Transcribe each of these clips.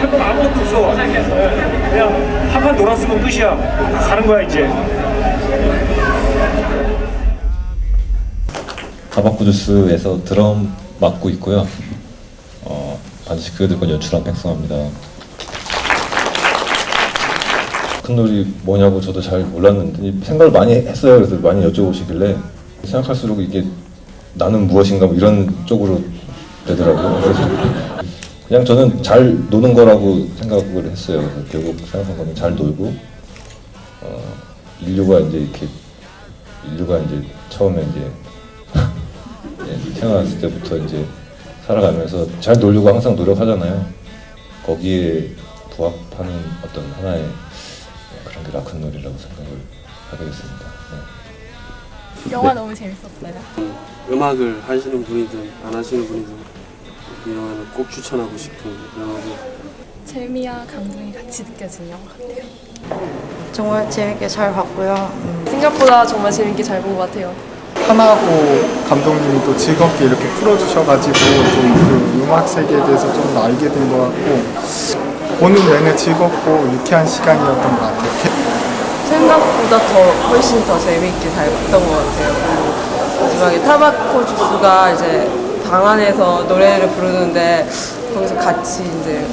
해서 그냥 한 판 놀았으면 끝이야. 가는 거야 이제. 가바쿠 주스에서 드럼 맡고 있고요. 어, 반드시 그게 될건 연출한 백성입니다. 큰 놀이 뭐냐고 저도 잘 몰랐는데 생각을 많이 했어요. 그래서 많이 여쭤보시길래 생각할수록 이게 나는 무엇인가 뭐 이런 쪽으로 되더라고요. 그래서 그냥 저는 잘 노는 거라고 생각을 했어요. 결국 생각한 거는 잘 놀고 어, 인류가 이제 이렇게 인류가 이제 처음에 이제 예, 태어났을 때부터 이제 살아가면서 잘 놀려고 항상 노력하잖아요. 거기에 부합하는 어떤 하나의 그런 게 라큰놀이라고 생각을 하게 됐습니다. 네. 영화 너무 재밌었어요. 음악을 하시는 분이든 안 하시는 분이든 이 영화는 꼭 추천하고 싶은 영화고 재미와 감동이 같이 느껴지는 영화 같아요. 정말 재밌게 잘 봤고요. 음, 생각보다 정말 재밌게 잘 본 것 같아요. 하나하고 감독님이 또 즐겁게 이렇게 풀어주셔가지고 좀 그 음악 세계에 대해서 좀더 알게 된 것 같고 보는 내내 즐겁고 유쾌한 시간이었던 것 같아요. 생각보다 더 훨씬 더 재미있게 잘 봤던 것 같아요. 마지막에 타바코 주스가 이제 방 안에서 노래를 부르는데 거기서 같이 이제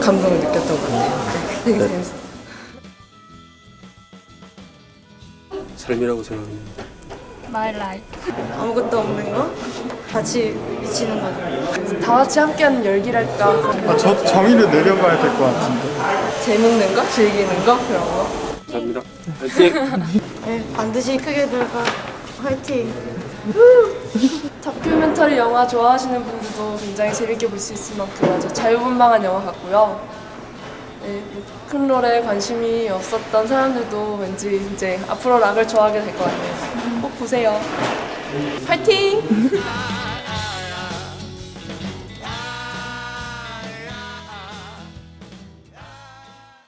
감동을 느꼈던 것 같아요. 되게 재밌었어요. 삶이라고 생각합니다. My Life. 아무것도 없는 거? 같이 미치는 거죠. 다 같이 함께하는 열기랄까 아, 저 정의를 내려가야 될 것 같은데. 재밌는 거? 즐기는 거? 그런 거? 감사합니다. 화이팅! 네, 반드시 크게 들어가. 화이팅! 다큐멘터리 영화 좋아하시는 분들도 굉장히 재밌게 볼 수 있을 만큼 아주 자유분방한 영화 같고요. 네, 뭐큰 롤에 관심이 없었던 사람들도 왠지 이제 앞으로 락을 좋아하게 될 것 같아요. 꼭 보세요. 파이팅!